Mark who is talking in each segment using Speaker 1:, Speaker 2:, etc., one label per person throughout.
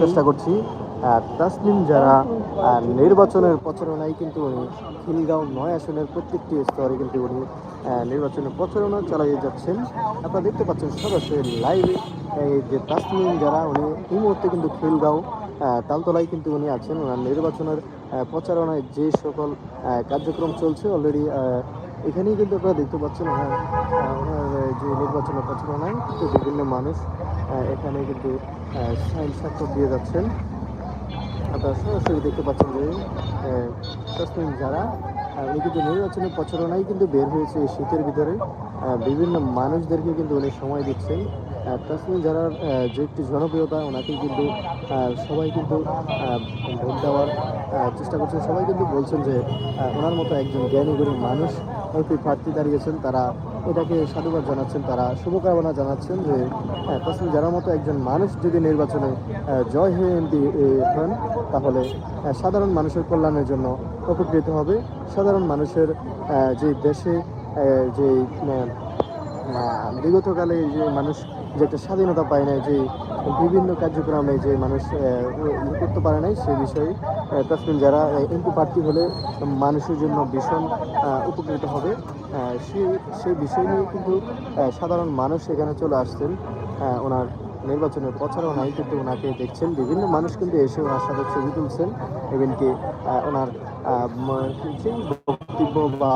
Speaker 1: চেষ্টা করছি। তাসলিম যারা নির্বাচনের প্রচারণায় কিন্তু উনি খিলগাঁও নয় আসনের প্রত্যেকটি স্তরে কিন্তু উনি নির্বাচনের প্রচারণা চালিয়ে যাচ্ছেন। আপনারা দেখতে পাচ্ছেন সরাসরি লাইভে এই যে তাসলিম যারা, উনি এই মুহূর্তে কিন্তু খিলগাঁও তালতলায় কিন্তু উনি আছেন। ওনার নির্বাচনের প্রচারণায় যে সকল কার্যক্রম চলছে অলরেডি এখানেই কিন্তু আপনারা দেখতে পাচ্ছেন হ্যাঁ ওনার যে নির্বাচনের প্রচারণায় কিন্তু বিভিন্ন মানুষ এখানে কিন্তু সাইন স্বাক্ষর দিয়ে যাচ্ছেন। আপনারা সরাসরি দেখতে পাচ্ছেন যে তসলিম যারা উনি কিন্তু নির্বাচনের প্রচারণায় কিন্তু বের হয়েছে এই শীতের ভিতরে। বিভিন্ন মানুষদেরকে কিন্তু উনি সময় দিচ্ছেন। তসলিম যারার যে একটি জনপ্রিয়তা, ওনাকে কিন্তু সবাই কিন্তু ভোট দেওয়ার চেষ্টা করছেন। সবাই কিন্তু বলছেন যে ওনার মতো একজন জ্ঞানী গরিব মানুষ এমপি প্রার্থী দাঁড়িয়েছেন তারা এটাকে সাধুবাদ জানাচ্ছেন তারা শুভকামনা জানাচ্ছেন যে হ্যাঁ, যারার মতো একজন মানুষ যদি নির্বাচনে জয় হয়ে এমপি হন তাহলে সাধারণ মানুষের কল্যাণের জন্য উপকৃত হবে। সাধারণ মানুষের যে দেশে যে বিগতকালে যে মানুষ যে একটা স্বাধীনতা পায় না যে বিভিন্ন কার্যক্রমে যে মানুষ করতে পারে নাই সে বিষয়ে তসলিম যারা এমপি প্রার্থী হলে মানুষের জন্য ভীষণ উপকৃত হবে। সে সেই বিষয় নিয়ে কিন্তু সাধারণ মানুষ এখানে চলে আসছেন। ওনার নির্বাচনের প্রচারণায় কিন্তু ওনাকে দেখছেন। বিভিন্ন মানুষ কিন্তু এসে ওনার সাথে ছবি তুলছেন। আহ, ওনার যেই বক্তব্য বা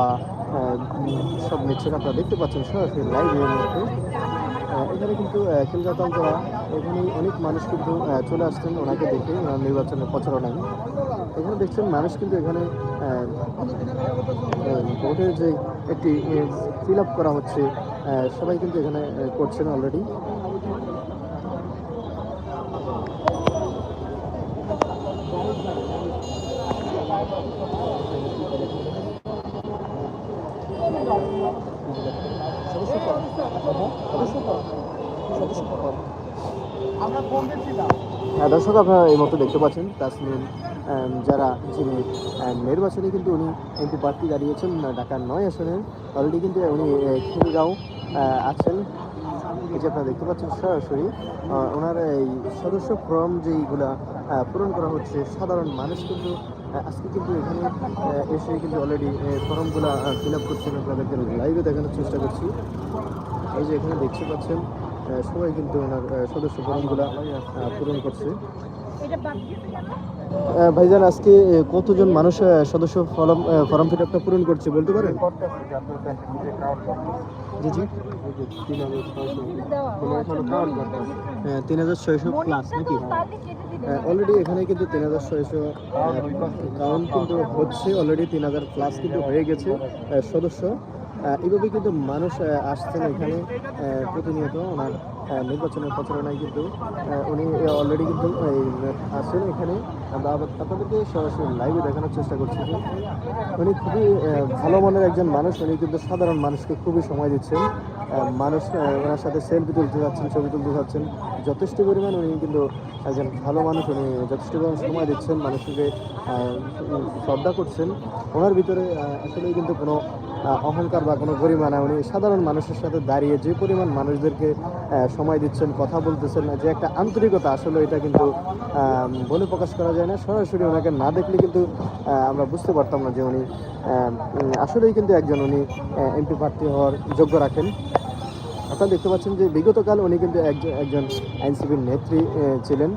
Speaker 1: সব নিচ্ছেন আপনারা দেখতে পাচ্ছেন সরাসরি লাইভের মধ্যে। এখানে কিন্তু খিলগাতাল যারা এখানে অনেক মানুষ কিন্তু চলে আসছেন ওনাকে দেখে, ওনার নির্বাচনের প্রচারণায়। এখানে দেখছেন মানুষ কিন্তু এখানে ভোটের যে একটি ফিল আপ করা হচ্ছে সবাই কিন্তু এখানে করছেন অলরেডি হ্যাঁ, দর্শক আপনারা এই মতো দেখতে পাচ্ছেন তাসমিন যারা যিনি নির্বাচনে কিন্তু উনি এমপি প্রার্থী দাঁড়িয়েছেন ঢাকার নয় আসনে। অলরেডি কিন্তু উনি খিলগাঁও আছেন। এই যে আপনারা দেখতে পাচ্ছেন সরাসরি ওনার এই সদস্য ফর্ম যেইগুলা পূরণ করা হচ্ছে সাধারণ মানুষ কিন্তু আজকে কিন্তু এখানে এসে কিন্তু অলরেডি ফর্মগুলো ফিল আপ করছেন। আপনাদেরকে লাইভে দেখানোর চেষ্টা করছি। এই যে এখানে দেখতে পাচ্ছেন সবাই কিন্তু ওনার সদস্য ফর্মগুলো পূরণ করছে। ভাইজান আজকে কতজন মানুষ সদস্য ফর্ম ফর্ম ফিল আপটা পূরণ করছে বলতে পারেন? জি জি। তিন হাজার ছয়শো প্লাস নাকি? অলরেডি এখানে কিন্তু তিন হাজার ছয়শো কাউন্ট কিন্তু হচ্ছে অলরেডি তিন হাজার প্লাস কিন্তু হয়ে গেছে সদস্য। আহ, এইভাবে কিন্তু মানুষ আসছেন এখানে প্রতিনিয়ত ওনার নির্বাচনের প্রচারণায় কিন্তু উনি অলরেডি কিন্তু আসেন এখানে। আমরা আপনাদেরকে সরাসরি লাইভে দেখানোর চেষ্টা করছি যে উনি খুবই ভালো মনের একজন মানুষ। উনি কিন্তু সাধারণ মানুষকে খুবই সময় দিচ্ছেন। মানুষ ওনার সাথে সেলফি তুলতে যাচ্ছেন ছবি তুলতে যাচ্ছেন। যথেষ্ট পরিমাণ উনি কিন্তু একজন ভালো মানুষ। উনি যথেষ্ট পরিমাণ সময় দিচ্ছেন মানুষকে শ্রদ্ধা করছেন। ওনার ভিতরে আসলে কিন্তু কোনো অহংকার বা কোনো পরিমাণ, উনি সাধারণ মানুষের সাথে দাঁড়িয়ে যে পরিমাণ মানুষদেরকে সময় দিচ্ছেন, কথা বলতেছেন, যে একটা আন্তরিকতা আসলে এটা কিন্তু বলে প্রকাশ করা যায় না। সরাসরি ওনাকে না দেখলে কিন্তু আমরা বুঝতে পারতাম না যে উনি আসলেই কিন্তু একজন উনি এমপি প্রার্থী হওয়ার যোগ্য রাখেন। আপনারা দেখতে পাচ্ছেন যে বিগতকাল উনি কিন্তু একজন একজন এনসিপির নেত্রী ছিলেন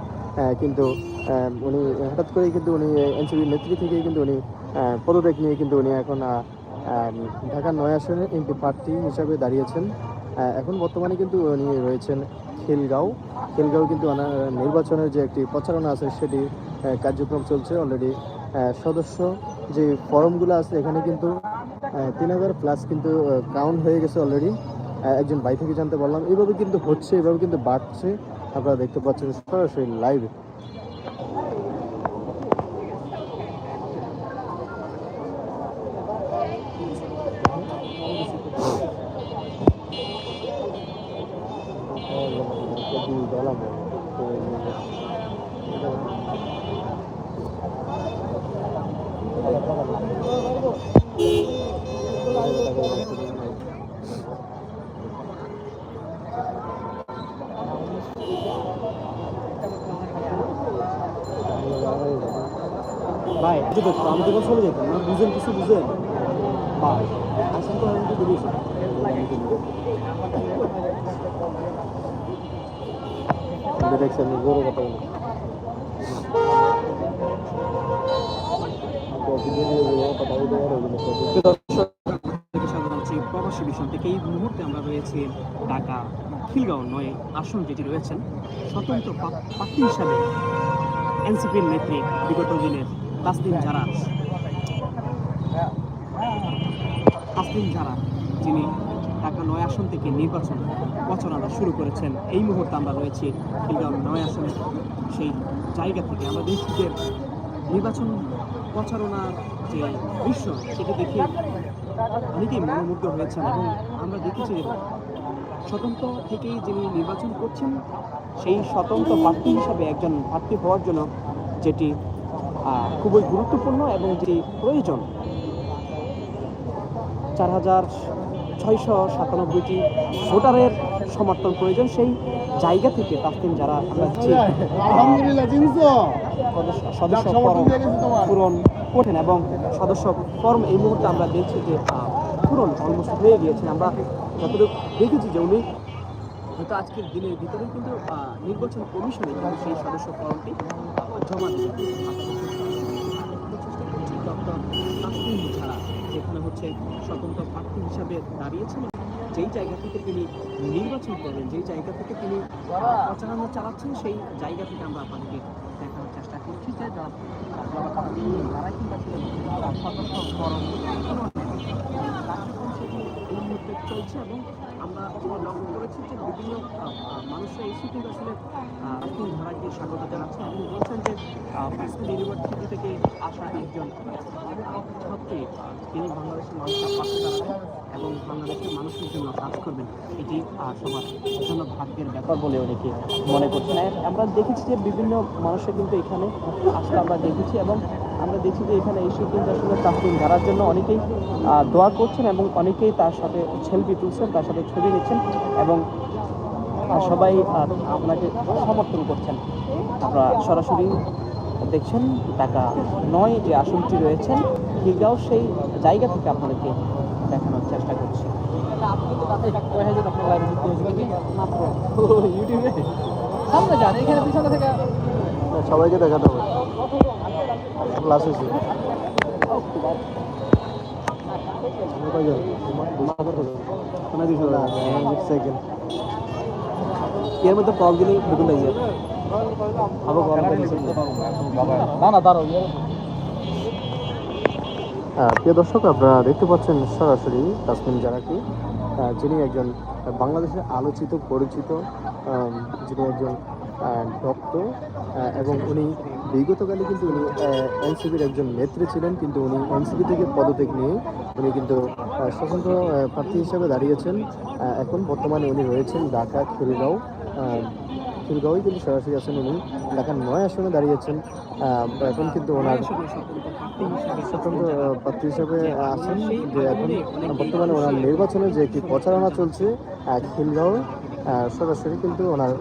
Speaker 1: কিন্তু উনি হঠাৎ করেই কিন্তু উনি এনসিপির নেত্রী থেকেই কিন্তু উনি পদত্যাগ নিয়ে কিন্তু উনি এখন ঢাকার নয় আসনে এমপি প্রার্থী হিসাবে দাঁড়িয়েছেন। এখন বর্তমানে কিন্তু উনি রয়েছেন খিলগাঁও। খিলগাঁও কিন্তু নির্বাচনের যে একটি প্রচারণা আছে, সেটি কার্যক্রম চলছে অলরেডি সদস্য যে ফর্মগুলো আছে, এখানে কিন্তু তিন হাজার প্লাস কিন্তু কাউন্ট হয়ে গেছে অলরেডি একজন ভাই থেকে জানতে পারলাম। এইভাবে কিন্তু হচ্ছে, এভাবে কিন্তু বাড়ছে। আপনারা দেখতে পাচ্ছেন সরাসরি লাইভে যে দেখতো আমি তখন চলে যেতাম না, বুঝেন কিছু বুঝেন? আসেন তো আমি বেরিয়েছি দেখছেন জোরে কথা বলি
Speaker 2: প্রবাসী মিশন থেকে। এই মুহূর্তে আমরা রয়েছি ঢাকা, খিলগাঁও নয়, আসন যেটি রয়েছেন, স্বতন্ত্র প্রার্থী হিসাবে এনসিপির নেত্রী বিগত দিনের তাসলিম যারা তাসলিম যারা, যিনি ঢাকা নয় আসন থেকে নির্বাচন প্রচারণা শুরু করেছেন, এই মুহূর্তে আমরা রয়েছি খিলগাঁও নয় আসনে। সেই জায়গা থেকে আমরা দেখছি যে নির্বাচন প্রচারণার যে দৃশ্য, সেটা দেখে অনেকেই মনোমুগ্ধ হয়েছেন এবং আমরা দেখেছি যে স্বতন্ত্র থেকেই যিনি নির্বাচন করছেন, সেই স্বতন্ত্র প্রার্থী হিসাবে একজন প্রার্থী হওয়ার জন্য যেটি খুবই গুরুত্বপূর্ণ এবং যেটি প্রয়োজন। চার হাজার ছয়শো সাতানব্বইটি ভোটারের সমর্থন প্রয়োজন সেই জায়গা থেকে তাসলিম যারা আমরা সদস্য-। পূরণ কঠিন এবং সদস্য ফর্ম এই মুহূর্তে আমরা দেখছি যে পূরণ অলমোস্ট হয়ে গিয়েছে। আমরা যতটুকু দেখেছি যে উনি হয়তো আজকের দিনের ভিতরে কিন্তু নির্বাচন কমিশনে কিন্তু সেই সদস্য ফর্মটি জমা দিয়েছে ডক্টর তাসলিম ছাড়া হচ্ছে স্বতন্ত্র প্রার্থী হিসাবে দাঁড়িয়েছেন যেই জায়গা থেকে তিনি নির্বাচন করবেন যেই জায়গা থেকে তিনি প্রচারণা চালাচ্ছেন সেই জায়গা থেকে আমরা আপনাদেরকে দেখানোর চেষ্টা করছি যে যারা সেটি চলছে এবং আমরা লক্ষ্য করেছি যে বিভিন্ন মানুষরা এসে কিন্তু আসলে আহ, ধারাকে স্বাগত জানাচ্ছেন এবং বলছেন যে প্রিন্সিপাল ইউনিভার্সিটি থেকে আসা একজন ছাত্রী তিনি বাংলাদেশের মানুষের পাশে এবং বাংলাদেশের মানুষের জন্য কাজ করবেন। এটি সবার জন্য ভাগ্যের ব্যাপার বলে অনেকে মনে করছেন। আমরা দেখেছি যে বিভিন্ন মানুষের কিন্তু এখানে আসলে আমরা দেখেছি এবং আমরা দেখছি যে এখানে এসে কিন্তু আসলে তাসলিম ধারার জন্য অনেকেই দোয়া করছেন এবং অনেকেই তার সাথে সেলফি তুলছেন তার সাথে ছবি নিচ্ছেন এবং সবাই আপনাকে সমর্থন করছেন। আপনারা সরাসরি দেখছেন ঢাকা নয় যে আসনটি রয়েছেন খিলগাঁও সেই জায়গা থেকে আপনাদেরকে দেখানোর চেষ্টা করছি। ইউটিউবে সামনে যান এখানে পিছনে থেকে।
Speaker 1: সবাইকে দেখাতে হবে। হয়েছে।
Speaker 2: এর মধ্যে কল দিলেই ঢুকুন লাগবে আবার কল না না দাঁড়াও।
Speaker 1: আহ, প্রিয় দর্শক আপনারা দেখতে পাচ্ছেন সরাসরি তাসমিন জারাকে যিনি একজন বাংলাদেশের আলোচিত পরিচিত যিনি একজন ডক্টর এবং উনি বিগতকালে কিন্তু উনি এনসিপির একজন নেত্রী ছিলেন, কিন্তু উনি এনসিপি থেকে পদত্যাগ নিয়ে উনি কিন্তু স্বতন্ত্র প্রার্থী হিসেবে দাঁড়িয়েছেন। এখন বর্তমানে উনি রয়েছেন ঢাকা, খিলগাঁও খিলগাঁওই কিন্তু সরাসরি আছেন উনি। ঢাকার নয় আসনে দাঁড়িয়েছেন। এখন কিন্তু ওনার স্বতন্ত্র প্রার্থী হিসেবে আছেন। যে এখন বর্তমানে ওনার নির্বাচনে যে একটি প্রচারণা চলছে খিলগাঁও সরাসরি কিন্তু ওনার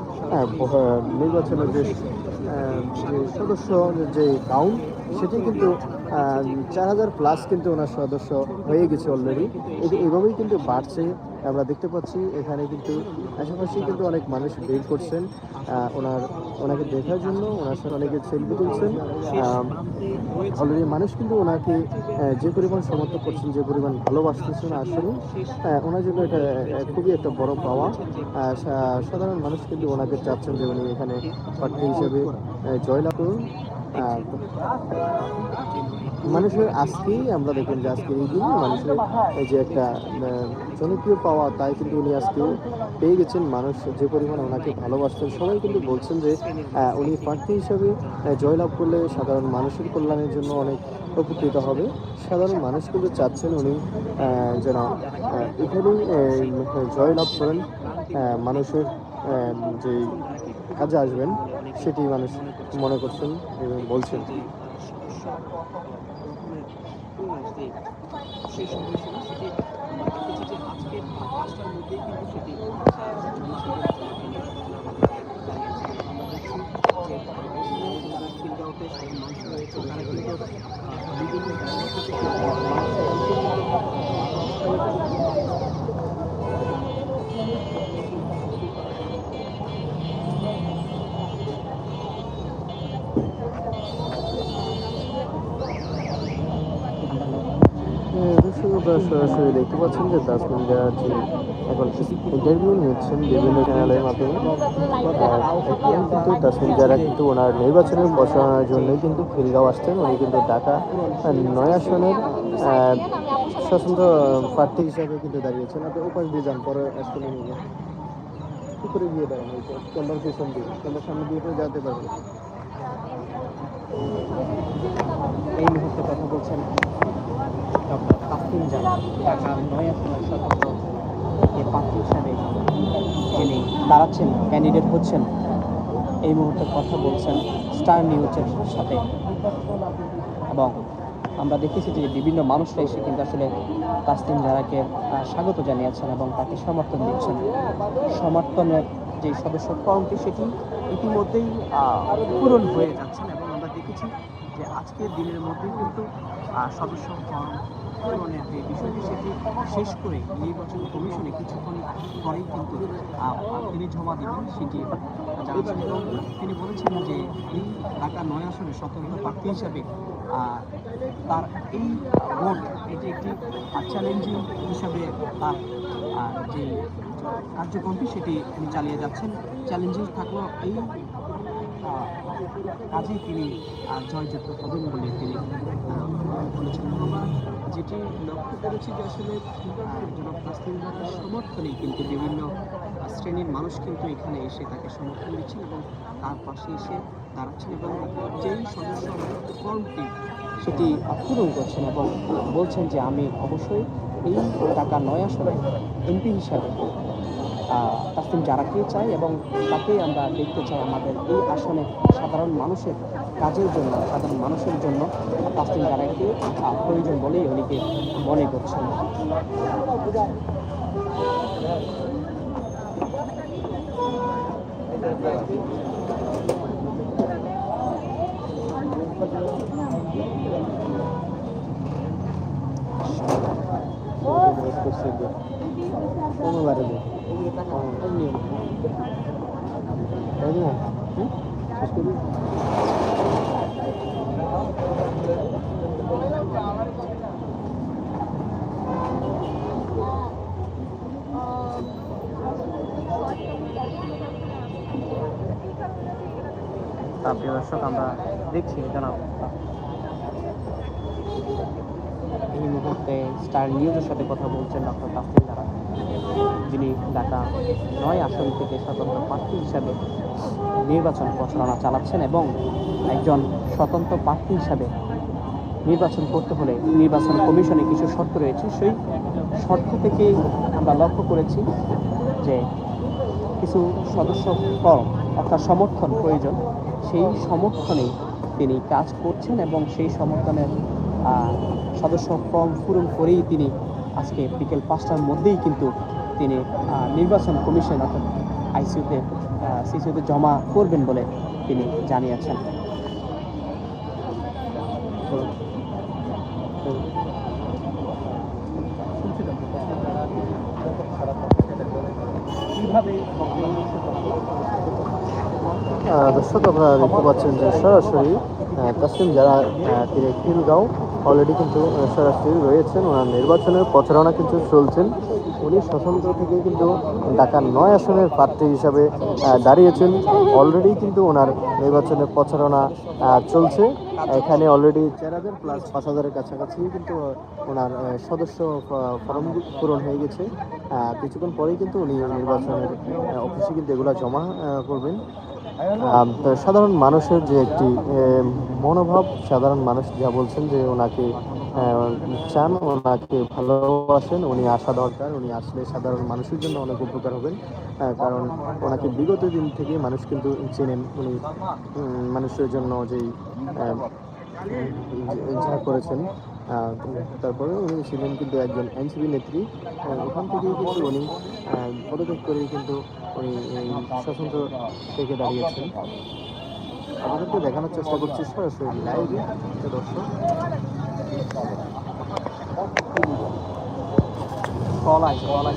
Speaker 1: নির্বাচনের যে সদস্য যে কাউন্ট সেটি কিন্তু চার হাজার প্লাস কিন্তু ওনার সদস্য হয়ে গেছে অলরেডি এটি এভাবেই কিন্তু বাড়ছে আমরা দেখতে পাচ্ছি এখানে কিন্তু আশেপাশে কিন্তু অনেক মানুষ ভিড় করছেন। ওনার ওনাকে দেখার জন্য ওনার সাথে অনেকে সেলফি তুলছেন। অলরেডি মানুষ কিন্তু ওনাকে যে পরিমাণ সমর্থন করছেন যে পরিমাণ ভালোবাসতেছেন আসলে ওনার জন্য এটা খুবই একটা বড় পাওয়া। সাধারণ মানুষ কিন্তু ওনাকে চাচ্ছেন যে উনি এখানে প্রার্থী হিসেবে জয়লাভ করুন। আহ, মানুষের আজকেই আমরা দেখেন যে আজকের এই দিনে মানুষের যে একটা জনপ্রিয় পাওয়া, তাই কিন্তু উনি আজকেও পেয়ে গেছেন মানুষ যে পরিমাণ ওনাকে ভালোবাসতেন। সবাই কিন্তু বলছেন যে উনি প্রার্থী হিসাবে জয়লাভ করলে সাধারণ মানুষের কল্যাণের জন্য অনেক উপকৃত হবে। সাধারণ মানুষ কিন্তু চাচ্ছেন উনি যেন এখানেই জয়লাভ করেন মানুষের যে কাজে আসবেন, সেটি মানুষ মনে করছেন এবং বলছেন।
Speaker 2: সেই সময়সীমা সেটি দেখেছি যে আজকে পাঁচটার মধ্যেই কিন্তু সেটি ফিল্ড আউটে মানুষ রয়েছে তারা কিন্তু বিভিন্ন
Speaker 1: আপনারা সরাসরি দেখতে পাচ্ছেন যে তাসমিন জারা যে এখন ইন্টারভিউ নিচ্ছেন বিভিন্ন চ্যানেলের মাধ্যমে কিন্তু তাসমিন জারা কিন্তু ওনার নির্বাচনের প্রচারণার জন্যই কিন্তু খিলগাঁও আসছেন উনি কিন্তু ঢাকা নয় আসনের স্বতন্ত্র প্রার্থী হিসাবে কিন্তু দাঁড়িয়েছেন আপনি উপাস দিয়ে যান পরে যান করে গিয়ে দাঁড়ান ক্যামেরার পেছন দিয়ে ক্যামেরার সামনে দিয়ে যেতে পারবেন
Speaker 2: এই মুহূর্তে কথা বলছেন তাসলিম জানা ঢাকা নয় প্রার্থী হিসাবে যিনি দাঁড়াচ্ছেন ক্যান্ডিডেট হচ্ছেন। এই মুহূর্তে কথা বলছেন স্টার নিউজের সাথে। এবং আমরা দেখেছি যে বিভিন্ন মানুষরা এসে কিন্তু আসলে তাসলিম জারাকে স্বাগত জানিয়েছেন এবং তাকে সমর্থন দিচ্ছেন। সমর্থনের যে সদস্য ফর্মটি সেটি ইতিমধ্যেই পূরণ হয়ে যাচ্ছেন এবং আমরা দেখেছি যে আজকের দিনের মধ্যেই কিন্তু সদস্য ফর্ম পূরণের যে বিষয়টি সেটি শেষ করে নির্বাচন কমিশনে কিছুক্ষণ পরেই কিন্তু তিনি জমা দেবেন, সেটি জানাচ্ছেন। তিনি বলেছেন যে এই ঢাকা নয় আসনে স্বতন্ত্র প্রার্থী হিসাবে তার এই ভোট, এটি একটি চ্যালেঞ্জিং হিসাবে তার যে কার্যক্রমটি, সেটি তিনি চালিয়ে যাচ্ছেন। চ্যালেঞ্জিং থাকলেও এই কাজেই তিনি জয়যুক্ত হবেন বলে তিনি বলেছেন। যেটি লক্ষ্য করেছি যে আসলে জনাব তাসলিম জাহানের সমর্থনেই কিন্তু বিভিন্ন শ্রেণির মানুষ কিন্তু এখানে এসে তাকে সমর্থন দিচ্ছেন এবং তার পাশে এসে দাঁড়াচ্ছেন এবং যেই সদস্য ফর্মটি সেটি পূরণ করছেন এবং বলছেন যে আমি অবশ্যই এই টাকা নয় আসলে এমপি হিসাবে তাসলিম জারাকে চাই এবং তাকেই আমরা দেখতে চাই আমাদের এই আসনে সাধারণ মানুষের কাজের জন্য সাধারণ মানুষের জন্য তাসলিম আহ, প্রয়োজন বলেই উনিকে মনে করছেন।
Speaker 1: কোনো
Speaker 2: দর্শক আমরা দেখছি জানাব এই মুহূর্তে স্টার নিউজের সাথে কথা বলছেন ডক্টর তাসলিম জারা যিনি ঢাকা নয় আসন থেকে স্বতন্ত্র প্রার্থী হিসাবে নির্বাচন প্রচারণা চালাচ্ছেন এবং একজন স্বতন্ত্র প্রার্থী হিসাবে নির্বাচন করতে হলে নির্বাচন কমিশনে কিছু শর্ত রয়েছে। সেই শর্ত থেকে আমরা লক্ষ্য করেছি যে কিছু সদস্য ফর্ম অর্থাৎ সমর্থন প্রয়োজন, সেই সমর্থনেই তিনি কাজ করছেন এবং সেই সমর্থনের সদস্য ফর্ম পূরণ করেই তিনি আজকে বিকেল পাঁচটার মধ্যেই কিন্তু তিনি নির্বাচন কমিশন অর্থাৎ আইসিউতে সিসিউতে জমা করবেন বলে তিনি জানিয়েছেন।
Speaker 1: দর্শক আপনারা দেখতে পাচ্ছেন যে সরাসরি তাসলিম যারা তিনি খিলগাঁও অলরেডি কিন্তু সরাসরি রয়েছেন। ওনার নির্বাচনের প্রচারণা কিন্তু চলছেন। উনি স্বতন্ত্র থেকে কিন্তু ঢাকা নয় আসনের প্রার্থী হিসাবে দাঁড়িয়েছেন। অলরেডি কিন্তু ওনার নির্বাচনের প্রচারণা চলছে। এখানে অলরেডি চার হাজার প্লাস পাঁচ হাজারের কাছাকাছি কিন্তু ওনার সদস্য ফর্ম পূরণ হয়ে গেছে। কিছুক্ষণ পরেই কিন্তু উনি নির্বাচনের অফিসে কিন্তু এগুলো জমা করবেন। সাধারণ মানুষের যে একটি মনোভাব, সাধারণ মানুষ যা বলছেন যে ওনাকে চান, ওনাকে ভালোবাসেন, উনি আসা দরকার, উনি আসলে সাধারণ মানুষের জন্য অনেক উপকার হবেন কারণ ওনাকে বিগত দিন থেকে মানুষ কিন্তু চেনেন, উনি মানুষের জন্য যেই যা করেছেন তারপরে উনি ছিলেন কিন্তু একজন এনসিপি নেত্রী ওখান থেকেই কিন্তু উনি পদত্যাগ করেই কিন্তু উনি এই স্বতন্ত্র থেকে দাঁড়িয়েছেন। আপনাদেরকে দেখানোর চেষ্টা করছি সরাসরি লাইভে দর্শক।
Speaker 2: কল আছে কল